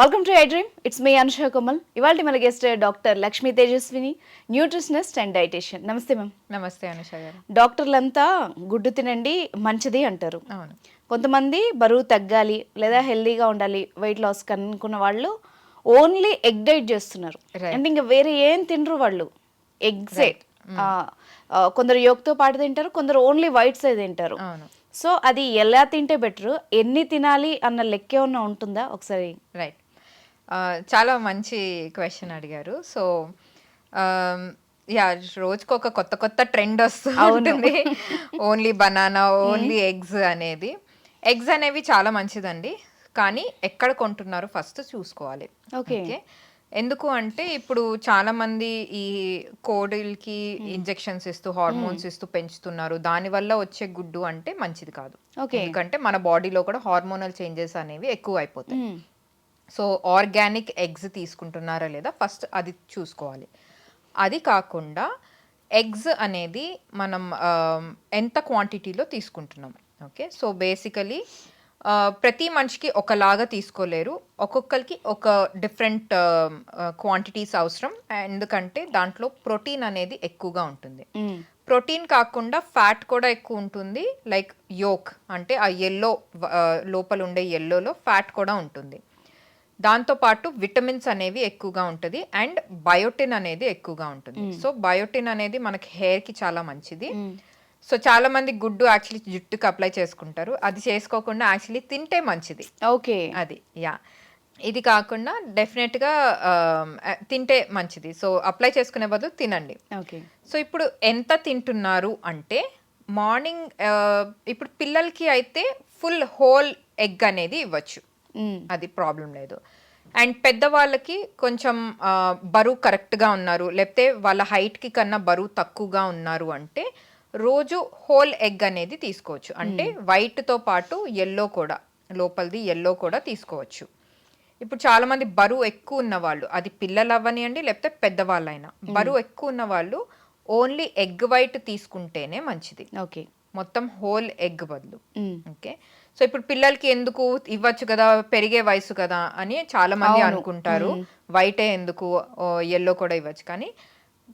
Welcome to I dream it's me Anusha Kamal ఇవాళ మన guest doctor Lakshmi Tejaswini nutritionist and dietitian. నమస్తే ma'am నమస్తే అనుష గారు. డాక్టర్లంతా గుడ్డు తినండి మంచిది అంటారు. అవును. కొంతమంది బరువు తగ్గాలి లేదా హెల్దీగా ఉండాలి వెయిట్ లాస్ కనుక్కున్న వాళ్ళు ఓన్లీ ఎగ్ డైట్ చేస్తున్నారు. అంటే ఇంకా వేరే ఏం తినరు వాళ్ళు. ఎగ్సే కొందరు యోగ్తో పాటు తింటారు కొందరు ఓన్లీ వైట్స్ తింటారు. సో అది ఎలా తింటే బెటర్ ఎన్ని తినాలి అన్న లెక్క ఏమన్నా ఉంటుందా? ఒకసారి రైట్ చాలా మంచి క్వశ్చన్ అడిగారు. సో యా రోజుకు ఒక కొత్త కొత్త ట్రెండ్ వస్తూ ఉంటుంది. ఓన్లీ బనానా ఓన్లీ ఎగ్స్ అనేది. ఎగ్స్ అనేవి చాలా మంచిదండి. కానీ ఎక్కడ కొంటున్నారు ఫస్ట్ చూసుకోవాలి. ఓకే. ఎందుకు అంటే ఇప్పుడు చాలా మంది ఈ కోడిల్కి ఇంజెక్షన్స్ ఇస్తూ హార్మోన్స్ ఇస్తూ పెంచుతున్నారు. దానివల్ల వచ్చే గుడ్డు అంటే మంచిది కాదు. ఎందుకంటే మన బాడీలో కూడా హార్మోనల్ చేంజెస్ అనేవి ఎక్కువ అయిపోతాయి. మ్మ్. సో ఆర్గానిక్ ఎగ్స్ తీసుకుంటున్నారా లేదా ఫస్ట్ అది చూసుకోవాలి. అది కాకుండా ఎగ్స్ అనేది మనం ఎంత క్వాంటిటీలో తీసుకుంటున్నాం. ఓకే? సో బేసికలీ ప్రతి మనిషికి ఒకలాగా తీసుకోలేరు. ఒక్కొక్కరికి ఒక డిఫరెంట్ క్వాంటిటీస్ అవసరం. ఎందుకంటే దాంట్లో ప్రోటీన్ అనేది ఎక్కువగా ఉంటుంది. ప్రోటీన్ కాకుండా ఫ్యాట్ కూడా ఎక్కువ ఉంటుంది. లైక్ యోక్ అంటే ఆ ఎల్లో లోపల ఉండే ఎల్లోలో ఫ్యాట్ కూడా ఉంటుంది. దాంతోపాటు విటమిన్స్ అనేవి ఎక్కువగా ఉంటుంది అండ్ బయోటిన్ అనేది ఎక్కువగా ఉంటుంది. సో బయోటిన్ అనేది మనకి హెయిర్కి చాలా మంచిది. సో చాలా మంది గుడ్డు యాక్చువల్లీ జుట్టుకి అప్లై చేసుకుంటారు. అది చేసుకోకుండా యాక్చువల్లీ తింటే మంచిది. ఓకే. అది యా ఇది కాకుండా డెఫినెట్గా తింటే మంచిది. సో అప్లై చేసుకునే బదులు తినండి. ఓకే. సో ఇప్పుడు ఎంత తింటున్నారు అంటే మార్నింగ్ ఇప్పుడు పిల్లలకి అయితే ఫుల్ హోల్ ఎగ్ అనేది ఇవ్వచ్చు. అది ప్రాబ్లం లేదు. అండ్ పెద్దవాళ్ళకి కొంచెం బరువు కరెక్ట్గా ఉన్నారు. లేకపోతే వాళ్ళ హైట్కి కన్నా బరువు తక్కువగా ఉన్నారు అంటే రోజు హోల్ ఎగ్ అనేది తీసుకోవచ్చు. అంటే వైట్తో పాటు ఎల్లో కూడా లోపలిది ఎల్లో కూడా తీసుకోవచ్చు. ఇప్పుడు చాలా మంది బరువు ఎక్కువ ఉన్న వాళ్ళు అది పిల్లలు అవ్వనియండి లేకపోతే పెద్దవాళ్ళైనా. బరువు ఎక్కువ ఉన్న వాళ్ళు ఓన్లీ ఎగ్ వైట్ తీసుకుంటేనే మంచిది. ఓకే. మొత్తం హోల్ ఎగ్ బదులు. ఓకే. సో ఇప్పుడు పిల్లలకి ఎందుకు ఇవ్వచ్చు కదా? పెరిగే వయసు కదా అని చాలా మంది అనుకుంటారు. వైటే ఎందుకు ఎల్లో కూడా ఇవ్వచ్చు. కానీ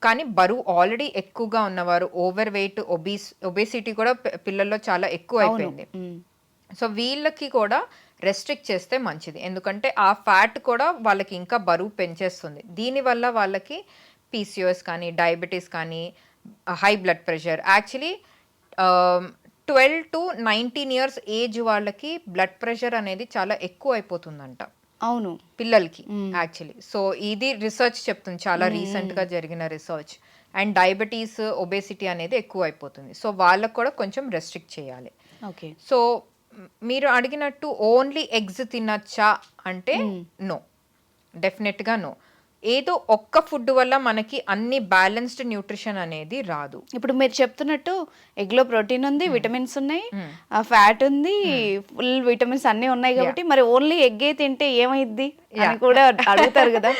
కానీ బరువు ఆల్రెడీ ఎక్కువగా ఉన్నవారు ఓవర్ వెయిట్ ఒబీస్ ఒబేసిటీ కూడా పిల్లల్లో చాలా ఎక్కువ అయిపోయింది. సో వీళ్ళకి కూడా రెస్ట్రిక్ట్ చేస్తే మంచిది. ఎందుకంటే ఆ ఫ్యాట్ కూడా వాళ్ళకి ఇంకా బరువు పెంచేస్తుంది. దీనివల్ల వాళ్ళకి పీసీఓఎస్ కానీ డయాబెటీస్ కానీ high blood pressure actually twelve to nineteen years age వాళ్ళకి బ్లడ్ ప్రెషర్ అనేది చాలా ఎక్కువ అయిపోతుందంట అవును. పిల్లలకి యాక్చువల్లీ. సో ఇది రీసెర్చ్ చెప్తుంది. చాలా రీసెంట్గా జరిగిన రీసెర్చ్. అండ్ డయాబెటీస్ ఒబేసిటీ అనేది ఎక్కువ అయిపోతుంది సో వాళ్ళకు కూడా కొంచెం రెస్ట్రిక్ట్ చేయాలి. ఓకే. సో మీరు అడిగినట్టు ఓన్లీ ఎగ్స్ తినచ్చా అంటే నో. డెఫినెట్గా నో. ఏదో ఒక్క ఫుడ్ వల్ల మనకి అన్ని బ్యాలెన్స్డ్ న్యూట్రిషన్ అనేది రాదు. ఇప్పుడు మీరు చెప్తున్నట్టు ఎగ్లో ప్రోటీన్ ఉంది విటమిన్స్ ఉన్నాయి ఫ్యాట్ ఉంది ఫుల్ విటమిన్స్ అన్ని ఉన్నాయి కాబట్టి మరి ఓన్లీ ఎగ్ తింటే ఏమైద్ది అని కూడా అడుగుతారు కదా.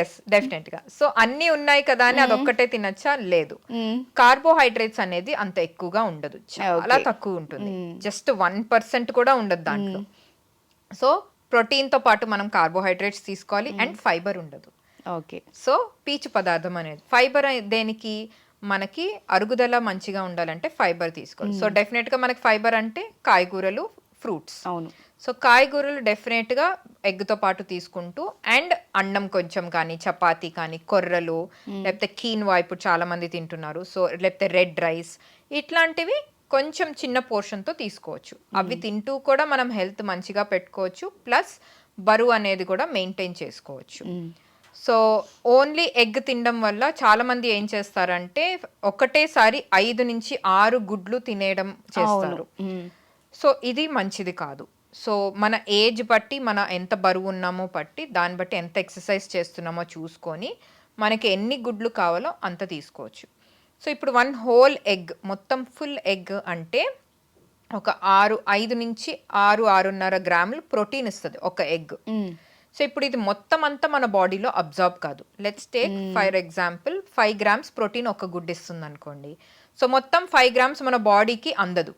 ఎస్ డెఫినెట్గా సో అన్నీ ఉన్నాయి కదా అని అదొక్కటే తినచ్చా? లేదు. కార్బోహైడ్రేట్స్ అనేది అంత ఎక్కువగా ఉండదు. చాలా తక్కువ ఉంటుంది. జస్ట్ వన్ పర్సెంట్ కూడా ఉండదు దాంట్లో. సో ప్రోటీన్తో పాటు మనం కార్బోహైడ్రేట్స్ తీసుకోవాలి అండ్ ఫైబర్ ఉండదు. ఓకే. సో పీచు పదార్థం అనేది. ఫైబర్ దేనికి? మనకి అరుగుదల మంచిగా ఉండాలంటే ఫైబర్ తీసుకోవాలి. సో డెఫినెట్గా మనకి ఫైబర్ అంటే కాయగూరలు ఫ్రూట్స్. అవును. సో కాయగూరలు డెఫినెట్గా ఎగ్తో పాటు తీసుకుంటూ అండ్ అన్నం కొంచెం కానీ చపాతీ కానీ కొర్రలు లేకపోతే కీన్వా ఇప్పుడు చాలా మంది తింటున్నారు. సో లేకపోతే రెడ్ రైస్ ఇట్లాంటివి కొంచెం చిన్న పోర్షన్తో తీసుకోవచ్చు. అవి తింటూ కూడా మనం హెల్త్ మంచిగా పెట్టుకోవచ్చు. ప్లస్ బరువు అనేది కూడా మెయింటైన్ చేసుకోవచ్చు. సో ఓన్లీ ఎగ్ తినడం వల్ల చాలా మంది ఏం చేస్తారంటే ఒకటేసారి ఐదు నుంచి ఆరు గుడ్లు తినేయడం చేస్తారు. సో ఇది మంచిది కాదు. సో మన ఏజ్ బట్టి మన ఎంత బరువు ఉన్నామో బట్టి దాన్ని బట్టి ఎంత ఎక్సర్సైజ్ చేస్తున్నామో చూసుకొని మనకి ఎన్ని గుడ్లు కావాలో అంత తీసుకోవచ్చు. సో ఇప్పుడు వన్ హోల్ ఎగ్ మొత్తం ఫుల్ ఎగ్ అంటే ఒక ఆరు ఐదు నుంచి ఆరు ఆరున్నర గ్రాములు ప్రోటీన్ ఇస్తుంది ఒక ఎగ్. సో ఇప్పుడు ఇది మొత్తం అంతా మన బాడీలో అబ్జర్వ్ కాదు. Let's take for example five grams protein ఒక గుడ్ ఇస్తుంది అనుకోండి సో మొత్తం ఫైవ్ గ్రామ్స్ మన బాడీకి అందదు.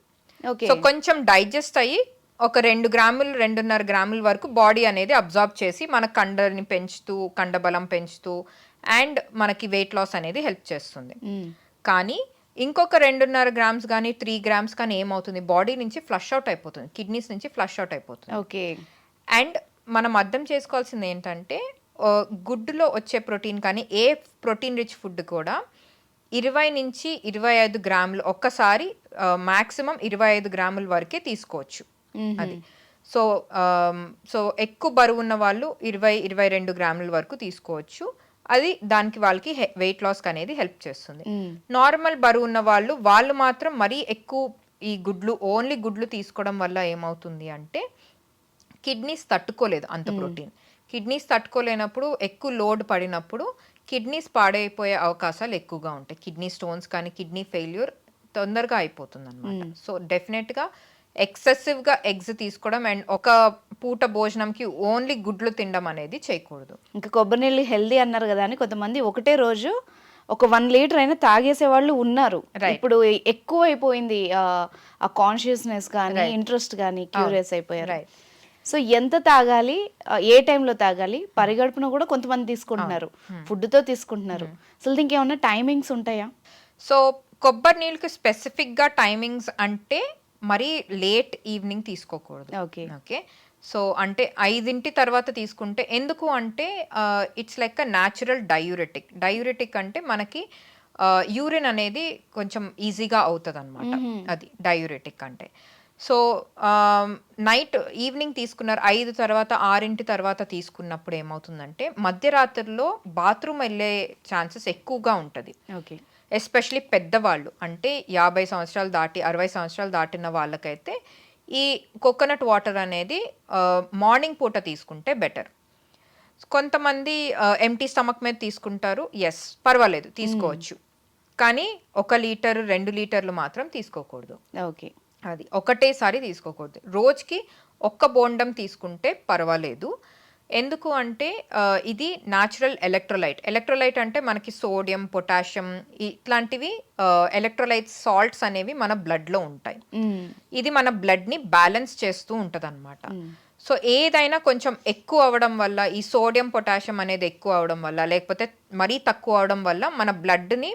ఓకే సో కొంచెం డైజెస్ట్ అయ్యి ఒక రెండు గ్రాములు రెండున్నర గ్రాముల వరకు బాడీ అనేది అబ్జార్బ్ చేసి మన కండని పెంచుతూ కండబలం పెంచుతూ అండ్ మనకి వెయిట్ లాస్ అనేది హెల్ప్ చేస్తుంది. మ్మ్. కానీ ఇంకొక రెండున్నర గ్రామ్స్ కానీ త్రీ గ్రామ్స్ కానీ ఏమవుతుంది? బాడీ నుంచి ఫ్లష్ అవుట్ అయిపోతుంది. కిడ్నీస్ నుంచి ఫ్లష్ అవుట్ అయిపోతుంది. ఓకే అండ్ మనం అర్థం చేసుకోవాల్సింది ఏంటంటే గుడ్డులో వచ్చే ప్రోటీన్ కానీ ఏ ప్రోటీన్ రిచ్ ఫుడ్ కూడా ఇరవై నుంచి ఇరవై ఐదు గ్రాములు ఒక్కసారి మ్యాక్సిమం ఇరవై ఐదు గ్రాముల వరకే తీసుకోవచ్చు. అది సో సో ఎక్కువ బరువు ఉన్న వాళ్ళు ఇరవై ఇరవై రెండు గ్రాముల వరకు తీసుకోవచ్చు అది దానికి వాళ్ళకి వెయిట్ లాస్కి అనేది హెల్ప్ చేస్తుంది. నార్మల్ బరువు ఉన్న వాళ్ళు వాళ్ళు మాత్రం మరీ ఎక్కువ ఈ గుడ్లు ఓన్లీ గుడ్లు తీసుకోవడం వల్ల ఏమవుతుంది అంటే కిడ్నీస్ తట్టుకోలేదు అంత ప్రోటీన్. కిడ్నీస్ తట్టుకోలేనప్పుడు ఎక్కువ లోడ్ పడినప్పుడు కిడ్నీస్ పాడైపోయే అవకాశాలు ఎక్కువగా ఉంటాయి. కిడ్నీ స్టోన్స్ కానీ కిడ్నీ ఫెయిల్యూర్ తొందరగా అయిపోతుంది అనమాట సో డెఫినెట్గా ఎక్సెసివ్గా ఎగ్స్ తీసుకోవడం అండ్ ఒక పూట భోజనంకి ఓన్లీ గుడ్లు తినడం అనేది చేయకూడదు. ఇంకా కొబ్బరి నీళ్ళు హెల్దీ అన్నారు కదా అని కొంతమంది ఒకటే రోజు ఒక వన్ లీటర్ అయినా తాగేసే వాళ్ళు ఉన్నారు. ఇప్పుడు ఎక్కువ అయిపోయింది ఆ- కాన్షియస్నెస్ కానీ ఇంట్రెస్ట్ కానీ క్యూరియస్ అయిపోయారు. సో ఎంత తాగాలి ఏ టైంలో తాగాలి పరిగడుపున కూడా కొంతమంది తీసుకుంటున్నారు. ఫుడ్తో తీసుకుంటున్నారు. అసలు దీనికి ఏమన్నా టైమింగ్స్ ఉంటాయా? సో కొబ్బరి నీళ్ళకి స్పెసిఫిక్గా టైమింగ్స్ అంటే మరీ లేట్ ఈవినింగ్ తీసుకోకూడదు. ఓకే. ఓకే? సో అంటే ఐదింటి తర్వాత తీసుకుంటే ఎందుకు అంటే it's like a natural diuretic. Diuretic అంటే మనకి యూరిన్ అనేది కొంచెం ఈజీగా అవుతుంది అనమాట అది డయూరెటిక్ అంటే. సో నైట్ ఈవినింగ్ తీసుకున్నారు ఐదు తర్వాత ఆరింటి తర్వాత తీసుకున్నప్పుడు ఏమవుతుందంటే మధ్యరాత్రిలో బాత్రూమ్ వెళ్ళే ఛాన్సెస్ ఎక్కువగా ఉంటుంది. ఓకే. ఎస్పెషలీ పెద్దవాళ్ళు అంటే యాభై సంవత్సరాలు దాటి అరవై సంవత్సరాలు దాటిన వాళ్ళకైతే ఈ కోకోనట్ వాటర్ అనేది మార్నింగ్ పూట తీసుకుంటే బెటర్. కొంతమంది ఎంటీ స్టమక్ మీద తీసుకుంటారు ఎస్ పర్వాలేదు తీసుకోవచ్చు. కానీ ఒక లీటర్ రెండు లీటర్లు మాత్రం తీసుకోకూడదు. ఓకే. అది ఒకటేసారి తీసుకోకూడదు. రోజుకి ఒక్క బోండం తీసుకుంటే పర్వాలేదు. ఎందుకు అంటే ఇది న్యాచురల్ ఎలక్ట్రోలైట్ ఎలక్ట్రోలైట్ అంటే మనకి సోడియం పొటాషియం ఇట్లాంటివి ఎలక్ట్రోలైట్ సాల్ట్స్ అనేవి మన బ్లడ్లో ఉంటాయి. ఇది మన బ్లడ్ని బ్యాలెన్స్ చేస్తూ ఉంటుంది సో ఏదైనా కొంచెం ఎక్కువ అవడం వల్ల ఈ సోడియం పొటాషియం అనేది ఎక్కువ అవడం వల్ల లేకపోతే మరీ తక్కువ అవడం వల్ల మన బ్లడ్ని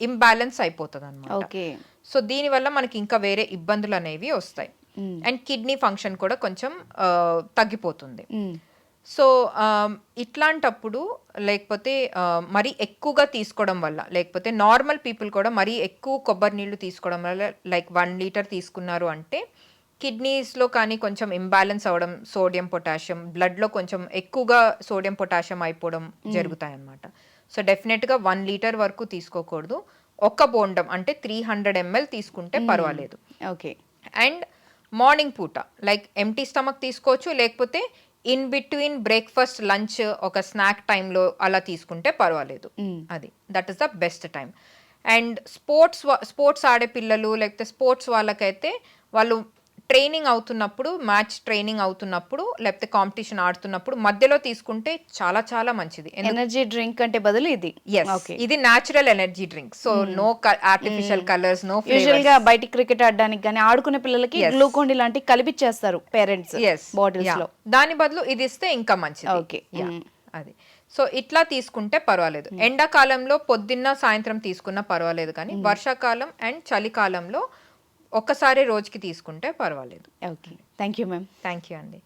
ఇంబ్యాలెన్స్ అయిపోతుంది అనమాట ఓకే. సో దీనివల్ల మనకి ఇంకా వేరే ఇబ్బందులు అనేవి వస్తాయి. అండ్ కిడ్నీ ఫంక్షన్ కూడా కొంచెం తగ్గిపోతుంది. సో ఇట్లాంటప్పుడు లేకపోతే మరీ ఎక్కువగా తీసుకోవడం వల్ల లేకపోతే నార్మల్ పీపుల్ కూడా మరీ ఎక్కువ కొబ్బరి నీళ్ళు తీసుకోవడం వల్ల లైక్ వన్ లీటర్ తీసుకున్నారు అంటే కిడ్నీస్లో కానీ కొంచెం ఇంబ్యాలెన్స్ అవ్వడం సోడియం పొటాషియం బ్లడ్లో కొంచెం ఎక్కువగా సోడియం పొటాషియం అయిపోవడం జరుగుతాయి అన్నమాట సో డెఫినెట్గా వన్ లీటర్ వరకు తీసుకోకూడదు. ఒక్క బోండం అంటే త్రీ హండ్రెడ్ ఎంఎల్ తీసుకుంటే పర్వాలేదు. ఓకే. అండ్ మార్నింగ్ పూట లైక్ ఎంటీ స్టమక్ తీసుకోవచ్చు లేకపోతే ఇన్ బిట్వీన్ బ్రేక్ఫాస్ట్ లంచ్ ఒక స్నాక్ టైంలో అలా తీసుకుంటే పర్వాలేదు. అది. That is the best time and sports sports ఆడే పిల్లలు లేకపోతే స్పోర్ట్స్ వాళ్ళకైతే వాళ్ళు ట్రైనింగ్ అవుతున్నప్పుడు మ్యాచ్ ట్రైనింగ్ అవుతున్నప్పుడు లేకపోతే కాంపిటీషన్ ఆడుతున్నప్పుడు మధ్యలో తీసుకుంటే చాలా చాలా మంచిది. ఎనర్జీ డ్రింక్ అంటే బదులు ఇది. ఓకే ఇది natural energy drink so no artificial colours no యూజువల్గా బయట క్రికెట్ ఆడడానికి కానీ ఆడుకునే పిల్లలకి గ్లూకోన్ ఇలాంటివి కలిపిచ్చేస్తారు పేరెంట్స్ బాటిల్స్లో. దాని బదులు ఇది ఇస్తే ఇంకా మంచిది. Okay. Yeah, Mm. అది. సో ఇట్లా తీసుకుంటే పర్వాలేదు. ఎండాకాలంలో పొద్దున్న సాయంత్రం తీసుకున్నా పర్వాలేదు కానీ వర్షాకాలం అండ్ చలికాలంలో ఒక్కసారి రోజుకి తీసుకుంటే పర్వాలేదు. Okay thank you ma'am thank you అండి